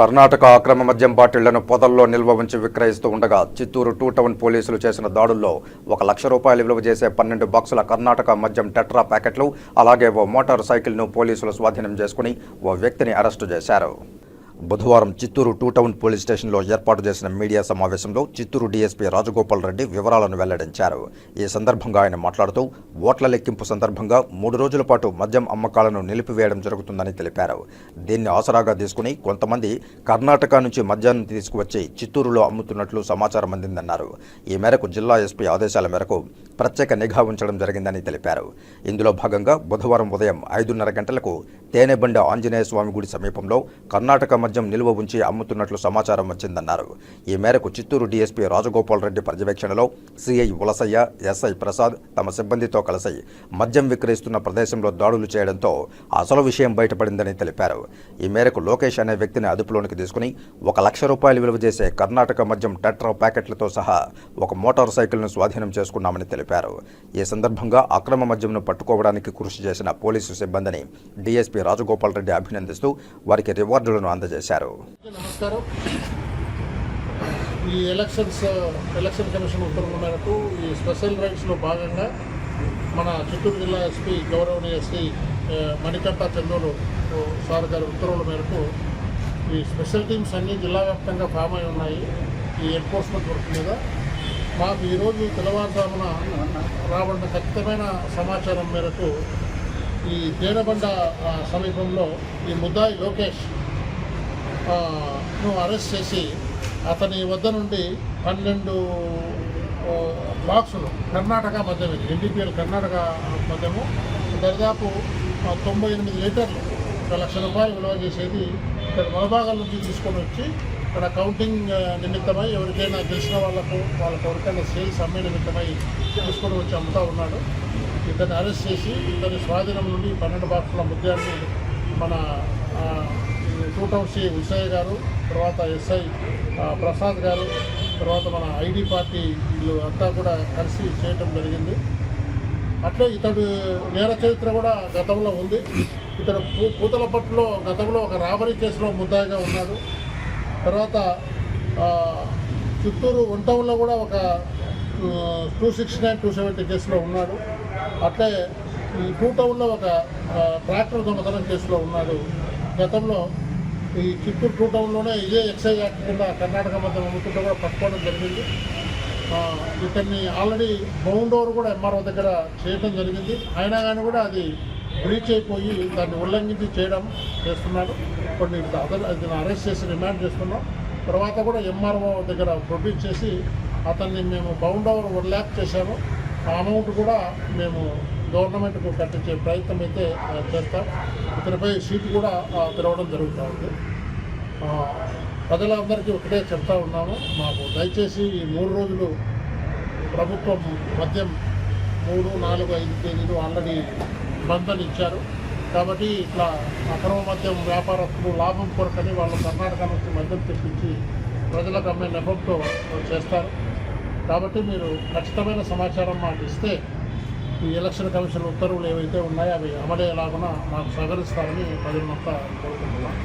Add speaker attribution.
Speaker 1: కర్ణాటక అక్రమ మద్యం బాటిళ్ళను పొదల్లో నిల్వ ఉంచి విక్రయిస్తూ ఉండగా చిత్తూరు టూ టౌన్ పోలీసులు చేసిన దాడుల్లో ఒక లక్ష రూపాయలు విలువ చేసే పన్నెండు బాక్సుల కర్ణాటక మద్యం టెట్రా ప్యాకెట్లు అలాగే ఓ మోటార్ సైకిల్ను పోలీసులు స్వాధీనం చేసుకుని ఓ వ్యక్తిని అరెస్టు చేశారు. బుధవారం చిత్తూరు టూ టౌన్ పోలీస్ స్టేషన్లో ఏర్పాటు చేసిన మీడియా సమావేశంలో చిత్తూరు డీఎస్పీ రాజగోపాల్ రెడ్డి వివరాలను వెల్లడించారు. ఈ సందర్భంగా ఆయన మాట్లాడుతూ ఓట్ల లెక్కింపు సందర్భంగా మూడు రోజుల పాటు మద్యం అమ్మకాలను నిలిపివేయడం జరుగుతుందని తెలిపారు. దీన్ని ఆసరాగా తీసుకుని కొంతమంది కర్ణాటక నుంచి మద్యాన్ని తీసుకువచ్చి చిత్తూరులో అమ్ముతున్నట్లు సమాచారం అందిందన్నారు. ఈ మేరకు జిల్లా ఎస్పీ ఆదేశాల మేరకు ప్రత్యేక నిఘా ఉంచడం జరిగిందని తెలిపారు. ఇందులో భాగంగా బుధవారం ఉదయం ఐదున్నర గంటలకు తేనెబండ ఆంజనేయ స్వామి గుడి సమీపంలో కర్ణాటక మద్యం నిల్వ ఉంచి అమ్ముతున్నట్లు సమాచారం వచ్చిందన్నారు. ఈ మేరకు చిత్తూరు డీఎస్పీ రాజగోపాల్ రెడ్డి పర్యవేక్షణలో సిఐ ఉలసయ్య ఎస్ఐ ప్రసాద్ తమ సిబ్బందితో కలిసి మద్యం విక్రయిస్తున్న ప్రదేశంలో దాడులు చేయడంతో అసలు విషయం బయటపడిందని తెలిపారు. ఈ మేరకు లోకేష్ అనే వ్యక్తిని అదుపులోనికి తీసుకుని ఒక లక్ష రూపాయలు విలువ చేసే కర్ణాటక మద్యం టెట్రా ప్యాకెట్లతో సహా ఒక మోటార్ సైకిల్ను స్వాధీనం చేసుకున్నామని తెలిపారు. ఈ సందర్భంగా అక్రమ మద్యంను పట్టుకోవడానికి కృషి చేసిన పోలీసు సిబ్బందిని డీఎస్పీ రాజగోపాల్ రెడ్డి అభినందిస్తూ వారికి రివార్డులను అందజేశారు.
Speaker 2: నమస్కారం. ఈ ఎలక్షన్స్ ఎలక్షన్ కమిషన్ ఉత్తర్వుల మేరకు ఈ స్పెషల్ రైట్స్లో భాగంగా మన చిత్తూరు జిల్లా ఎస్పీ గౌరవనీయ ఎస్పీ మణికంఠ చందోలు సార్ గారి ఉత్తర్వుల మేరకు ఈ స్పెషల్ టీమ్స్ అన్నీ జిల్లా వ్యాప్తంగా ఫామ్ అయి ఉన్నాయి. ఈ ఎన్ఫోర్స్మెంట్ వర్క్ మీద మాకు ఈరోజు తెల్లవారుజామున రాబడిన ఖచ్చితమైన సమాచారం మేరకు ఈ తేనెబండ సమీపంలో ఈ ముద్దాయి లోకేష్ ను అరెస్ట్ చేసి అతని వద్ద నుండి పన్నెండు బాక్సులు కర్ణాటక మద్యం ఇది ఎన్డీపీఎల్ కర్ణాటక మద్యము దరిదాపు తొంభై ఎనిమిది లీటర్లు ఒక లక్ష రూపాయలు విలువ చేసేది ఇక్కడ మొలభాగాల నుంచి తీసుకొని వచ్చి ఇక్కడ కౌంటింగ్ నిమిత్తమై ఎవరికైనా తెలిసిన వాళ్ళకు వాళ్ళకు ఎవరికైనా సేల్స్ అమ్మే నిమిత్తమై తీసుకొని వచ్చి అమ్ముతా ఉన్నాడు. ఇతన్ని అరెస్ట్ చేసి ఇతని స్వాధీనం నుండి పన్నెండు బాక్సుల ముద్యాన్ని మన ఆ, శ్రీ టూ గారు తర్వాత ఎస్ఐ ప్రసాద్ గారు తర్వాత మన ఐడి పార్టీ వీళ్ళు అంతా కూడా కలిసి చేయటం జరిగింది. అట్లే ఇతడు నేర చరిత్ర కూడా గతంలో ఉంది. ఇతడు పూ- పూతలపట్టులో గతంలో ఒక రాబరీ కేసులో ముద్దాయిగా ఉన్నాడు. తర్వాత చిత్తూరు వన్ టౌన్లో కూడా ఒక two sixty nine two seventy కేసులో ఉన్నాడు. అట్లే ఈ టూ టౌన్లో ఒక ట్రాక్టర్ దొంగతనం కేసులో ఉన్నాడు. గతంలో ఈ చిత్తూరు టూ టౌన్లోనే ఇదే ఎక్సైజ్ యాక్ట్ కింద కర్ణాటక మధ్య అమ్ముతుంటే కూడా పట్టుకోవడం జరిగింది. ఇతన్ని ఆల్రెడీ బౌండ్ ఓవర్ కూడా ఎంఆర్ఓ దగ్గర చేయడం జరిగింది. అయినా కానీ కూడా అది బ్రీచ్ అయిపోయి దాన్ని ఉల్లంఘించి చేయడం చేస్తున్నాడు. కొన్ని అదర్ అతను అరెస్ట్ చేసి రిమాండ్ చేస్తున్నాం. తర్వాత కూడా ఎంఆర్ఓ దగ్గర ప్రొడ్యూస్ చేసి అతన్ని మేము బౌండ్ ఓవర్ వన్ ల్యాక్ చేశాము. ఆ అమౌంట్ కూడా మేము గవర్నమెంట్కు కట్టించే ప్రయత్నం అయితే చేస్తాం. ఇతనిపై సీటు కూడా తెరవడం జరుగుతూ ఉంది. ప్రజలందరికీ ఒకటే చెప్తా ఉన్నాము. మాకు దయచేసి ఈ మూడు రోజులు ప్రభుత్వం మద్యం మూడు నాలుగు ఐదు తేదీలు ఆల్రెడీ బంధన్ ఇచ్చారు. కాబట్టి ఇట్లా అక్రమ మద్యం వ్యాపారస్తులు లాభం కొరకని వాళ్ళు కర్ణాటక నుంచి మద్యం తెప్పించి ప్రజలకు అమ్మే నెపంతో చేస్తారు. కాబట్టి మీరు ఖచ్చితమైన సమాచారం మాకు ఇస్తే ఈ ఎలక్షన్ కమిషన్ ఉత్తర్వులు ఏవైతే ఉన్నాయో అవి అమలయ్యేలాగా మాకు సహకరిస్తారని ప్రజలంతా కోరుకుంటున్నాం.